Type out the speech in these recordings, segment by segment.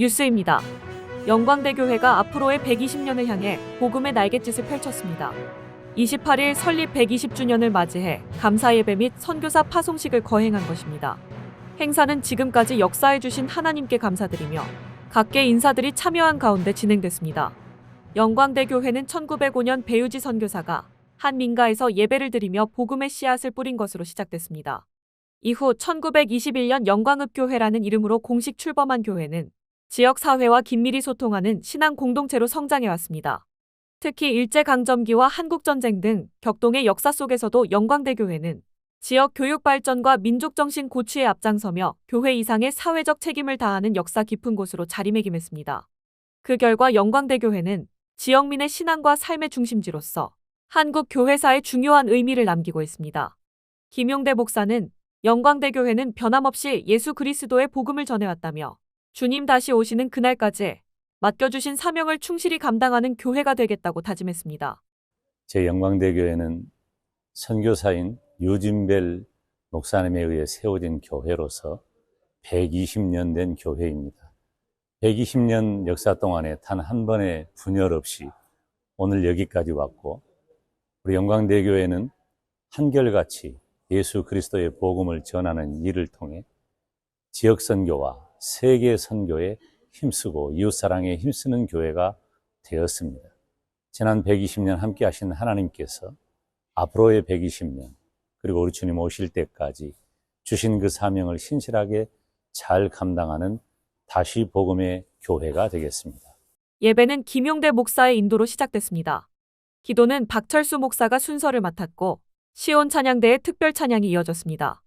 뉴스입니다. 영광대교회가 앞으로의 120년을 향해 복음의 날갯짓을 펼쳤습니다. 28일 설립 120주년을 맞이해 감사 예배 및 선교사 파송식을 거행한 것입니다. 행사는 지금까지 역사해 주신 하나님께 감사드리며 각계 인사들이 참여한 가운데 진행됐습니다. 영광대교회는 1905년 배유지 선교사가 한 민가에서 예배를 드리며 복음의 씨앗을 뿌린 것으로 시작됐습니다. 이후 1921년 영광읍교회라는 이름으로 공식 출범한 교회는 지역 사회와 긴밀히 소통하는 신앙 공동체로 성장해 왔습니다. 특히 일제강점기와 한국전쟁 등 격동의 역사 속에서도 영광대교회는 지역 교육 발전과 민족 정신 고취에 앞장서며 교회 이상의 사회적 책임을 다하는 역사 깊은 곳으로 자리매김했습니다. 그 결과 영광대교회는 지역민의 신앙과 삶의 중심지로서 한국 교회사에 중요한 의미를 남기고 있습니다. 김용대 목사는 영광대교회는 변함없이 예수 그리스도의 복음을 전해왔다며 주님 다시 오시는 그날까지 맡겨주신 사명을 충실히 감당하는 교회가 되겠다고 다짐했습니다. 제 영광대교회는 선교사인 유진벨 목사님에 의해 세워진 교회로서 120년 된 교회입니다. 120년 역사 동안에 단 한 번의 분열 없이 오늘 여기까지 왔고 우리 영광대교회는 한결같이 예수 그리스도의 복음을 전하는 일을 통해 지역 선교와 세계 선교에 힘쓰고 이웃 사랑에 힘쓰는 교회가 되었습니다. 지난 120년 함께 하신 하나님께서 앞으로의 120년 그리고 우리 주님 오실 때까지 주신 그 사명을 신실하게 잘 감당하는 다시 복음의 교회가 되겠습니다. 예배는 김용대 목사의 인도로 시작됐습니다. 기도는 박철수 목사가 순서를 맡았고 시온 찬양대의 특별 찬양이 이어졌습니다.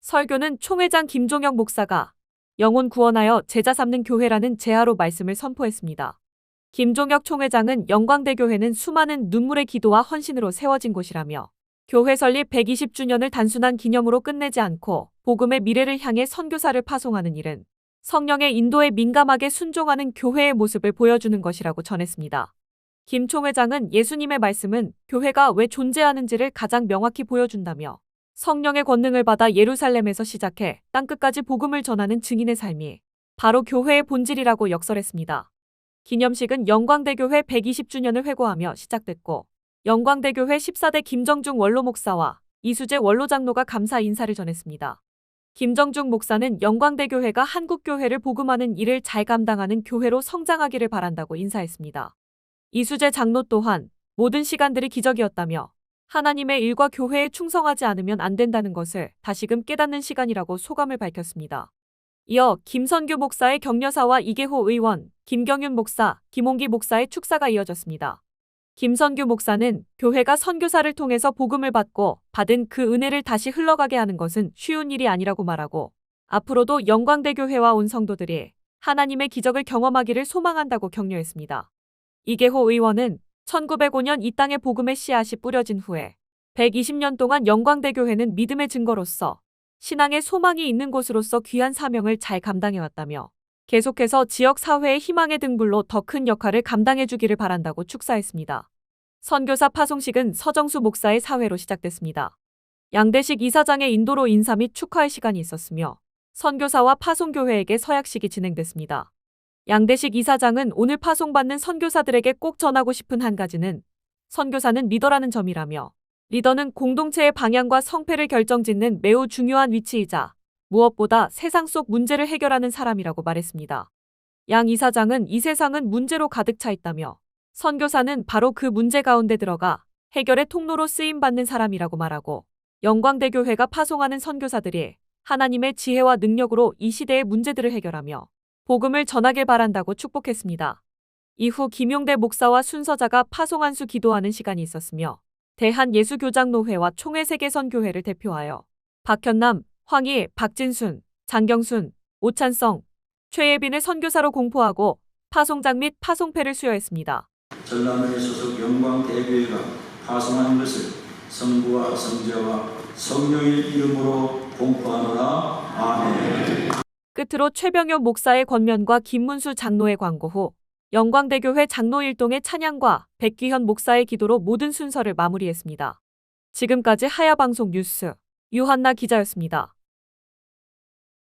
설교는 총회장 김종혁 목사가 영혼 구원하여 제자 삼는 교회라는 제하로 말씀을 선포했습니다. 김종혁 총회장은 영광대 교회는 수많은 눈물의 기도와 헌신으로 세워진 곳이라며 교회 설립 120주년을 단순한 기념으로 끝내지 않고 복음의 미래를 향해 선교사를 파송하는 일은 성령의 인도에 민감하게 순종하는 교회의 모습을 보여주는 것이라고 전했습니다. 김 총회장은 예수님의 말씀은 교회가 왜 존재하는지를 가장 명확히 보여준다며 성령의 권능을 받아 예루살렘에서 시작해 땅끝까지 복음을 전하는 증인의 삶이 바로 교회의 본질이라고 역설했습니다. 기념식은 영광대교회 120주년을 회고하며 시작됐고 영광대교회 14대 김정중 원로 목사와 이수재 원로 장로가 감사 인사를 전했습니다. 김정중 목사는 영광대교회가 한국교회를 복음하는 일을 잘 감당하는 교회로 성장하기를 바란다고 인사했습니다. 이수재 장로 또한 모든 시간들이 기적이었다며 하나님의 일과 교회에 충성하지 않으면 안 된다는 것을 다시금 깨닫는 시간이라고 소감을 밝혔습니다. 이어 김선규 목사의 격려사와 이계호 의원, 김경윤 목사, 김홍기 목사의 축사가 이어졌습니다. 김선규 목사는 교회가 선교사를 통해서 복음을 받고 받은 그 은혜를 다시 흘러가게 하는 것은 쉬운 일이 아니라고 말하고 앞으로도 영광대 교회와 온 성도들이 하나님의 기적을 경험하기를 소망한다고 격려했습니다. 이계호 의원은 1905년 이 땅에 복음의 씨앗이 뿌려진 후에 120년 동안 영광대교회는 믿음의 증거로서 신앙의 소망이 있는 곳으로서 귀한 사명을 잘 감당해왔다며 계속해서 지역 사회의 희망의 등불로 더 큰 역할을 감당해 주기를 바란다고 축사했습니다. 선교사 파송식은 서정수 목사의 사회로 시작됐습니다. 양대식 이사장의 인도로 인사 및 축하의 시간이 있었으며 선교사와 파송교회에게 서약식이 진행됐습니다. 양대식 이사장은 오늘 파송받는 선교사들에게 꼭 전하고 싶은 한 가지는 선교사는 리더라는 점이라며 리더는 공동체의 방향과 성패를 결정짓는 매우 중요한 위치이자 무엇보다 세상 속 문제를 해결하는 사람이라고 말했습니다. 양 이사장은 이 세상은 문제로 가득 차 있다며 선교사는 바로 그 문제 가운데 들어가 해결의 통로로 쓰임 받는 사람이라고 말하고 영광대교회가 파송하는 선교사들이 하나님의 지혜와 능력으로 이 시대의 문제들을 해결하며 복음을 전하길 바란다고 축복했습니다. 이후 김용대 목사와 순서자가 파송한수 기도하는 시간이 있었으며 대한예수교장노회와 총회세계선교회를 대표하여 박현남, 황희, 박진순, 장경순, 오찬성, 최예빈을 선교사로 공포하고 파송장 및 파송패를 수여했습니다. 전남의 소속 영광대교회가 파송하는 것을 성부와 성자와 성령의 이름으로 공포하노라. 아멘. 끝으로 최병효 목사의 권면과 김문수 장로의 광고 후 영광대교회 장로 일동의 찬양과 백귀현 목사의 기도로 모든 순서를 마무리했습니다. 지금까지 하야방송 뉴스 유한나 기자였습니다.